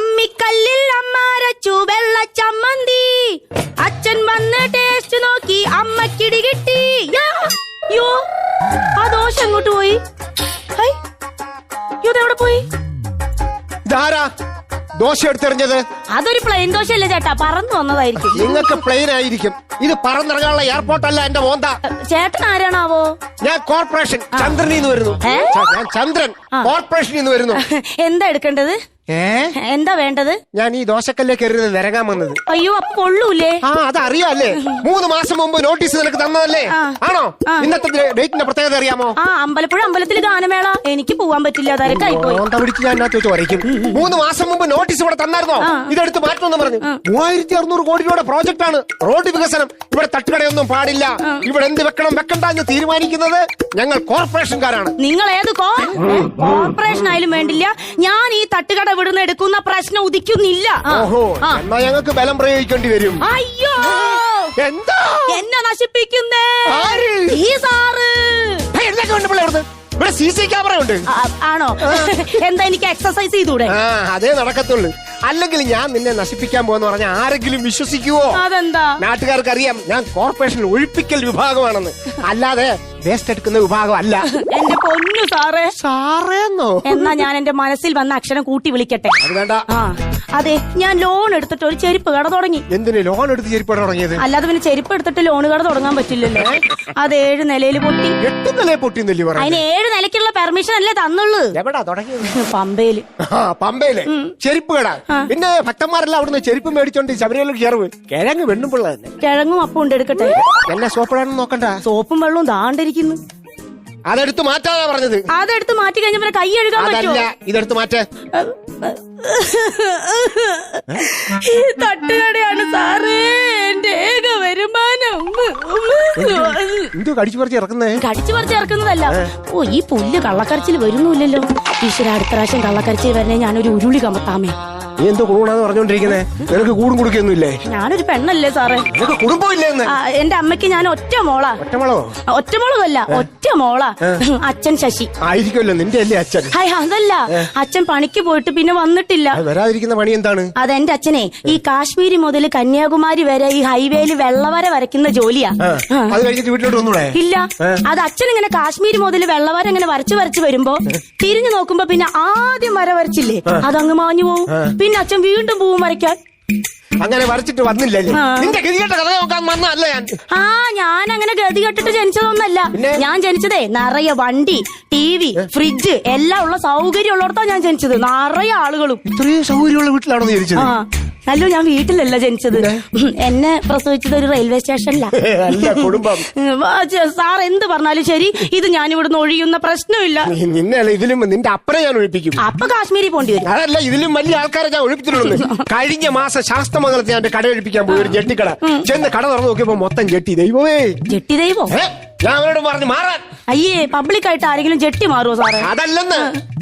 അമ്മിക്കല്ലിൽ അമ്മാരച്ചു വെള്ള ചമ്മന്തി. അച്ഛൻ വന്ന് ടേസ്റ്റ് നോക്കി അമ്മക്കിടി കിട്ടി. യാ, യോ ആ ദോശ അങ്ങോട്ട് പോയി? ഇതെവിടെ പോയി? ദോശ എടുത്തെറിഞ്ഞത്? അതൊരു പ്ലെയിൻ ദോശയല്ലേ ചേട്ടാ? പറന്നു വന്നതായിരിക്കും. നിങ്ങൾക്ക് പ്ലെയിൻ ആയിരിക്കും. ഇത് പറന്നിറങ്ങാനുള്ള എയർപോർട്ട് അല്ല എന്റെ മോന്ത. ചേട്ടൻ ആരാണാവോ? ഞാൻ കോർപ്പറേഷൻ ചന്ദ്രനിൽ നിന്ന് വരുന്നു. ഏ? ഞാൻ ചന്ദ്രൻ. കോർപ്പറേഷനിൽ നിന്ന് വരുന്നു. എന്താ എടുക്കേണ്ടത്? ഏ? എന്താ വേണ്ടത്? ഞാൻ ഈ ദോശക്കല്ലേക്ക് എറിഞ്ഞത് നിരങ്ങാൻ വന്നത്. അയ്യോ അപ്പൊ കൊള്ളൂലേ? ആ അതറിയാല്ലേ? മൂന്ന് മാസം മുമ്പ് നോട്ടീസ് നിനക്ക് തന്നതല്ലേ? ആ. ആണോ? ആ. ഇന്നത്തെ ഡേറ്റിന്റെ പ്രത്യേകത അറിയാമോ? ആ അമ്പലപ്പുഴ അമ്പലത്തിൽ ഗാനമേള. എനിക്ക് പോവാൻ പറ്റില്ല തിരക്കായി പോയി മോന്ത പിടിച്ച് ഞാൻ അതിനകത്ത് വെച്ച് വരയ്ക്കും മൂന്ന് മാസം മുമ്പ് നോട്ടീസ് ഇവിടെ തന്നായിരുന്നോ? ഇതെടുത്ത് മാറ്റണമെന്ന് പറഞ്ഞു. മൂവായിരത്തി അറുന്നൂറ് കോടി രൂപയുടെ പ്രോജക്റ്റ് ആണ്. റോഡ് വികസനം. ഇവിടെ തട്ടുകടയൊന്നും പാടില്ല. ഇവിടെ എന്ത് വെക്കണം വെക്കണ്ട എന്ന് തീരുമാനിക്കുന്നത് ഞങ്ങൾ കോർപ്പറേഷൻകാരാണ്. നിങ്ങൾ ഏത് കോർപ്പറേഷൻ ആയാലും വേണ്ടില്ല. ഞാൻ ഈ തട്ടുകട ഇവിടുന്ന് എടുക്കുന്ന പ്രശ്നം ഉദിക്കുന്നില്ല. ഓഹോ. എന്നാ ഞങ്ങൾക്ക് ബലം പ്രയോഗിക്കേണ്ടി വരും. അയ്യോ! എന്താ? എന്നെ നശിപ്പിക്കുന്നേ? ആര്? ഈ സാറ്. ഇവിടെ സി സി ക്യാമറ ഉണ്ട്. ആ, ആണോ? എന്താ എനിക്ക് എക്സസൈസ് ചെയ്തൂടെ? ആ അതേ നടക്കത്തുള്ളൂ. അല്ലെങ്കിൽ ഞാൻ നിന്നെ നശിപ്പിക്കാൻ പോകുന്ന പറഞ്ഞ ആരെങ്കിലും വിശ്വസിക്കുവോ? അതെന്താ? നാട്ടുകാർക്ക് അറിയാം ഞാൻ കോർപ്പറേഷൻ ഒഴിപ്പിക്കൽ വിഭാഗമാണെന്ന്. അല്ലാതെ വേസ്റ്റ് എടുക്കുന്ന വിഭാഗം അല്ല പൊന്നു സാറേ. സാറേന്നോ? എന്നാ ഞാൻ എന്റെ മനസ്സിൽ വന്ന അക്ഷരം കൂട്ടി വിളിക്കട്ടെ. അത് വേണ്ട. ആ അതെ ഞാൻ ലോൺ എടുത്തിട്ട് ഒരു ചെരുപ്പ് കട തുടങ്ങി. എന്തിന് ലോൺ എടുത്ത് ചെരിപ്പട തുടങ്ങിയത്? അല്ലാതെ പിന്നെ ചെരുപ്പ് എടുത്തിട്ട് ലോൺ കട തുടങ്ങാൻ പറ്റില്ലല്ലോ. അത് ഏഴ് നിലയിൽ പൊട്ടി. എട്ട് നില പൊട്ടിന്നല്ലേ പറഞ്ഞു? അതിന് ഏഴ് നിലയ്ക്കുള്ള പെർമിഷൻ അല്ലേ തന്നുള്ളൂ. എവിടാ തുടങ്ങിയത്? പമ്പയിൽ. ആ പമ്പയിലെ. ചെരുപ്പ് കട. പിന്നെ ഭക്തന്മാരെല്ലാം അവിടുന്ന് ചെരുപ്പ് മേടിച്ചോണ്ട് ശബരിമല കയറുവ് കിഴങ്ങ് വെണ്ണുപിള്ള തന്നെ. കിഴങ്ങും അപ്പം ഉണ്ട് എടുക്കട്ടെ. എന്നെ സോപ്പിടാണെന്ന് നോക്കണ്ട. സോപ്പും വെള്ളവും താണ്ടിരിക്കുന്നു അതെടുത്ത് മാറ്റാതാ പറഞ്ഞത്. അതെടുത്ത് മാറ്റി കഴിഞ്ഞ പിന്നെ കൈ അതല്ല പറ്റുമോ? ഇതെടുത്ത് മാറ്റേ. ഈ തട്ടുകടയാണ് സാറേ എന്റെ ഏക വരുമാനം. എന്തു കടിച്ചു പറിച്ച് ഇറക്കുന്നേ? കടിച്ചു പറിച്ച് ഇറക്കുന്നതല്ല. ഓ ഈ പുല്ല് കള്ളക്കരച്ചിൽ വരുന്നില്ലല്ലോ ഈശ്വര അടുത്ത പ്രാവശ്യം കള്ളക്കരച്ചിൽ വരണേ ഞാനൊരു ഉരുളി കമത്താമേ. നീ എന്തോ കൂടാന്ന് പറഞ്ഞോണ്ടിരിക്കുന്നേ? നിനക്ക് കൂടും കുടുക്കൊന്നുമില്ലേ ഞാനൊരു പെണ്ണല്ലേ സാറേ. നിനക്ക് കുടുംബം ഇല്ലേ ആ, എന്റെ അമ്മയ്ക്ക് ഞാൻ ഒറ്റ മോളാ. ഒറ്റ മോളോ ഒറ്റ മോളാ. അച്ഛൻ ശശി. ആയിരിക്കുമല്ലോ നിന്റെ അല്ലേ അച്ഛൻ? ഹായ് അതല്ല. അച്ഛൻ പണിക്ക് പോയിട്ട് പിന്നെ വന്നിട്ടില്ല. അത് വരാതിരിക്കുന്ന പണി എന്താണ്? അതെന്റെ അച്ഛനെ ഈ കാശ്മീരി മുതൽ കന്യാകുമാരി വരെ ഈ ഹൈവേയിൽ വെള്ളവര വരയ്ക്കുന്ന ജോലിയാ. ആ, അത് കഴിഞ്ഞിട്ട് വീട്ടിലോട്ട് വന്നൂടെ? ഇല്ല. അത് അച്ഛൻ ഇങ്ങനെ കാശ്മീരി മുതൽ വെള്ളവര ഇങ്ങനെ വരച്ചു വരച്ചു വരുമ്പോ തിരിഞ്ഞു നോക്കുമ്പോ പിന്നെ ആദ്യം വര വരച്ചില്ലേ? അതങ്ങ് മാഞ്ഞു പോവും. പിന്നെ അച്ഛൻ വീണ്ടും പൂവും വരയ്ക്കാൻ അങ്ങനെ വരച്ചിട്ട് വന്നില്ലല്ലേ? നിന്റെ ഗതികെട്ട കഥ നോക്കാൻ വന്നല്ല ഞാൻ. ആ ഞാൻ അങ്ങനെ ഗതി കെട്ടിട്ട് ജനിച്ചതൊന്നല്ല. ഞാൻ ജനിച്ചതേ നിറയെ വണ്ടി ടി വി ഫ്രിഡ്ജ് എല്ലാം ഉള്ള സൗകര്യം ഉള്ളിടത്താ ഞാൻ ജനിച്ചത്. നിറയെ ആളുകളും. ഇത്രയും സൗകര്യമുള്ള വീട്ടിലാണോ നീ ജനിച്ചത്? ആ. അല്ലോ ഞാൻ വീട്ടിലല്ല ജനിച്ചത്. എന്നെ പ്രസവിച്ചത് ഒരു റെയിൽവേ സ്റ്റേഷനിലാണ് കുടുംബം. സാർ എന്ത് പറഞ്ഞാലും ശരി ഇത് ഞാൻ ഇവിടുന്ന് ഒഴിയുന്ന പ്രശ്നമില്ല. നീ- നിന്നെയല്ല ഇതിലും നിന്റെ അപ്പനെ ഞാൻ ഒഴിപ്പിക്കും. അപ്പൊ കാശ്മീരി പോണ്ടി വരും. അതല്ല ഇതിലും വലിയ ആൾക്കാരെ ഞാൻ ഒഴിപ്പിച്ചിട്ടുള്ളൂ. കഴിഞ്ഞ മാസം ശാസ്ത്രമംഗലത്ത് ഞാൻ കട ഒഴിപ്പിക്കാൻ പോയി ഒരു ജെട്ടിക്കട. ചെന്ന് കട തുറന്നു നോക്കിയപ്പോ മൊത്തം ജെട്ടി. ദൈവമേ. ജെട്ടി ദൈവോ? ഞാൻ അവരോട് പറഞ്ഞു മാറാൻ. അയ്യേ പബ്ലിക് ആയിട്ട് ആരെങ്കിലും ജെട്ടി മാറുമോ സാറേ? അതല്ലെന്ന്.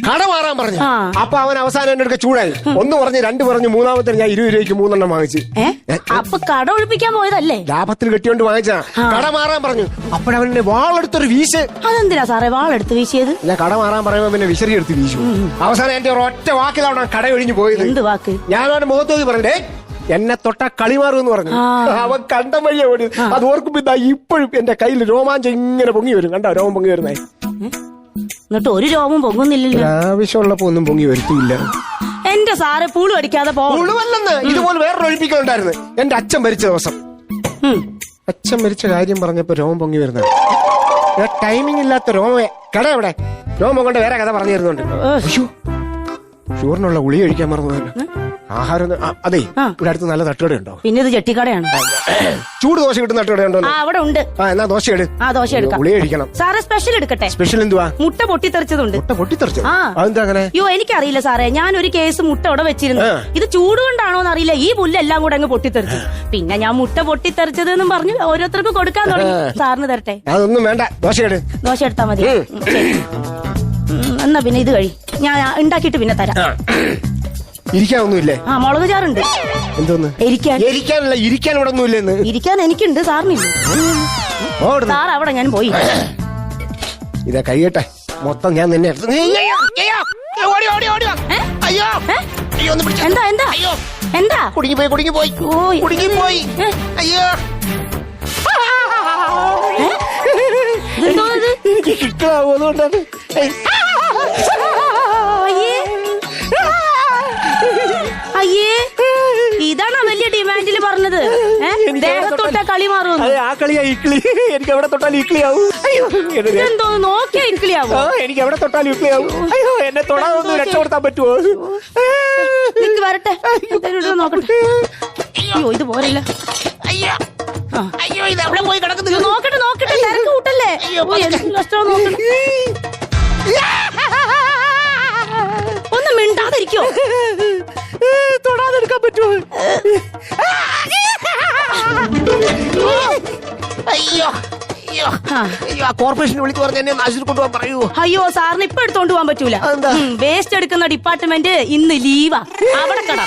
കട മാറാൻ പറഞ്ഞു. അപ്പൊ അവൻ അവസാനം എന്റെ അടുക്ക ചൂടായി. ഒന്ന് പറഞ്ഞു രണ്ട് പറഞ്ഞു മൂന്നാമത്തെ ഞാൻ ഇരുപത് രൂപയ്ക്ക് മൂന്നെണ്ണം വാങ്ങിച്ചു. അപ്പൊ കട ഒഴിപ്പിക്കാൻ പോയതല്ലേ? ലാഭത്തിൽ കെട്ടിയോണ്ട് വാങ്ങിച്ചാ കട മാറാൻ പറഞ്ഞു. അപ്പോഴവന്റെ വാളെടുത്തൊരു വീശ്. അതെന്തിനാ സാറേ വാളെടുത്ത് വീശിയത്? ഞാൻ കട മാറാൻ പറയുമ്പോ പിന്നെ വിശറി എടുത്ത് വീശു അവസാനം എന്റെ ഒറ്റ വാക്കിലാണ് കട ഒഴിഞ്ഞു പോയത്. എന്ത് വാക്ക്? ഞാൻ അവന്റെ മുഖത്തോക്കി പറഞ്ഞേ എന്നെ തൊട്ട കളിമാറുമെന്ന് പറഞ്ഞു. അവൻ കണ്ട വഴിയെ ഓടി. അത് ഓർക്കുമ്പോ ഇതാ ഇപ്പോഴും എന്റെ കയ്യിൽ രോമാഞ്ചം ഇങ്ങനെ പൊങ്ങി വരും. കണ്ടോ? രോമം പൊങ്ങി വരുന്നേ. എന്നിട്ട് ഒരു രോമം പൊങ്ങുന്നില്ലല്ലോ. ആവശ്യമുള്ളപ്പോ ഒന്നും പൊങ്ങി വരുത്തിയില്ല. എന്റെ സാറ് പൂൾ അടിക്കാതെ പോകും ഇതുപോലെ വേറൊരു ഒഴിപ്പിക്കലുണ്ടായിരുന്നു എന്റെ അച്ഛൻ മരിച്ച ദിവസം. അച്ഛൻ മരിച്ച കാര്യം പറഞ്ഞപ്പോ രോമം പൊങ്ങി വരുന്നത്. ടൈമിംഗ് ഇല്ലാത്ത രോമേ കട എവിടെ? രോമം കൊണ്ട് വേറെ കഥ പറഞ്ഞു തരുന്നുണ്ട് അയ്യോ ഷുഗറിനുള്ള ഉളി കഴിക്കാൻ മറന്നു. ആഹാരം അതെ. ഇവിടെ അടുത്ത് നല്ല തട്ടുകടയുണ്ടോ പിന്നെ ഇത് ചെട്ടിക്കടയാണ് ചൂട് ദോശ കിട്ടുന്ന തട്ടുകടയുണ്ടോ ആ അവിടെ ഉണ്ട്. ആ എന്നാ ദോശ എടു ആ ദോശ എടുക്കാം. സാറേ സ്പെഷ്യൽ എടുക്കട്ടെ? സ്പെഷ്യൽ എന്തുവാ? മുട്ട പൊട്ടിത്തെറിച്ചതുണ്ട്. മുട്ട പൊട്ടിത്തെറിച്ചു ആ. അതെന്താ അങ്ങനെ? അയ്യോ എനിക്കറിയില്ല സാറേ. ഞാൻ ഒരു കേസ് മുട്ട അവിടെ വെച്ചിരുന്നു. ഇത് ചൂട് കൊണ്ടാണോ അറിയില്ല ഈ പുല്ലെല്ലാം കൂടെ അങ്ങ് പൊട്ടിത്തെറിച്ചു. പിന്നെ ഞാൻ മുട്ട പൊട്ടിത്തെറിച്ചത് എന്നും പറഞ്ഞു. ഓരോരുത്തർക്ക് കൊടുക്കാൻ തുടങ്ങി. സാറിന് തരട്ടെ. അതൊന്നും വേണ്ട. ദോശ എടു ദോശ എടുത്താ മതി. എന്നാ പിന്നെ ഇത് കഴി. ഞാൻ ഉണ്ടാക്കിയിട്ട് പിന്നെ തരാം. ഇരിക്കാനൊന്നുമില്ലേ? ആ മുളക് ചാറുണ്ട്. എന്തോന്ന്? ഇരിക്കാൻ ഇരിക്കാനല്ല ഇരിക്കാൻ ഇവിടെ ഒന്നുമില്ലെന്ന് ഇരിക്കാൻ എനിക്കുണ്ട് സാറിനില്ല. ഓടുന്നു. സാർ അവിടെ ഞാൻ പോയി. ഇതാ കഴിയട്ടെ മൊത്തം ഞാൻ നിന്നെ എടുത്ത് നീ- അയ്യോ, അയ്യോ, ഓടി, ഓടി, ഓടി. വാ. ഏ? അയ്യോ. ഏ? അയ്യോ ഒന്ന് പിടിച്ച. എന്താ എന്താ? അയ്യോ. എന്താ? കുടുങ്ങിപ്പോയി കുടുങ്ങിപ്പോയി. ഓയ്. കുടുങ്ങിപ്പോയി. ഏ? അയ്യോ. ഇതെന്തോ ഇത്? എനിക്ക് കിക്കാവോ അതുകൊണ്ടാണ്. ഏയ്. അയ്യേ ഇതാണ് വലിയ ഡിമാൻഡിൽ പറഞ്ഞത്? ദേഹത്തൊട്ട കളി മാറും ആ കളിയാ ഇക്ലി എനിക്ക് എവിടെ തൊട്ടാലും ഇക്ലി ദേ- എന്തോ നോക്കിയാ ഇക്ലി ആ, എനിക്ക് എവിടെ തൊട്ടാലും ആവും അയ്യോ എന്നെ തൊടാതൊന്ന് രക്ഷപ്പെടുത്താൻ പറ്റുമോ? നിക്ക് വരട്ടെ. നോക്കട്ടെ. അയ്യോ ഇത് പോരല്ല. അയ്യോ അയ്യോ ഇത് എവിടെ പോയി കിടക്കുന്നു. നോക്കട്ടെ നോക്കട്ടെ. തിരക്ക് കൂട്ടല്ലേ? അയ്യോ, ഓ, എന്ത് കഷ്ടമാ നോക്കട്ടെ ഒന്ന് മിണ്ടാതിരിക്കോ. ആ. കോർപ്പറേഷൻ വിളിച്ചു പറഞ്ഞു എന്നെ നാശത്തിൽ കൊണ്ടുപോകാൻ പറയൂ. അയ്യോ സാറിന് ഇപ്പൊ എടുത്തോണ്ട് പോകാൻ പറ്റൂല? വേസ്റ്റ് എടുക്കുന്ന ഡിപ്പാർട്ട്മെന്റ് ഇന്ന് ലീവാ അവിടെ കട.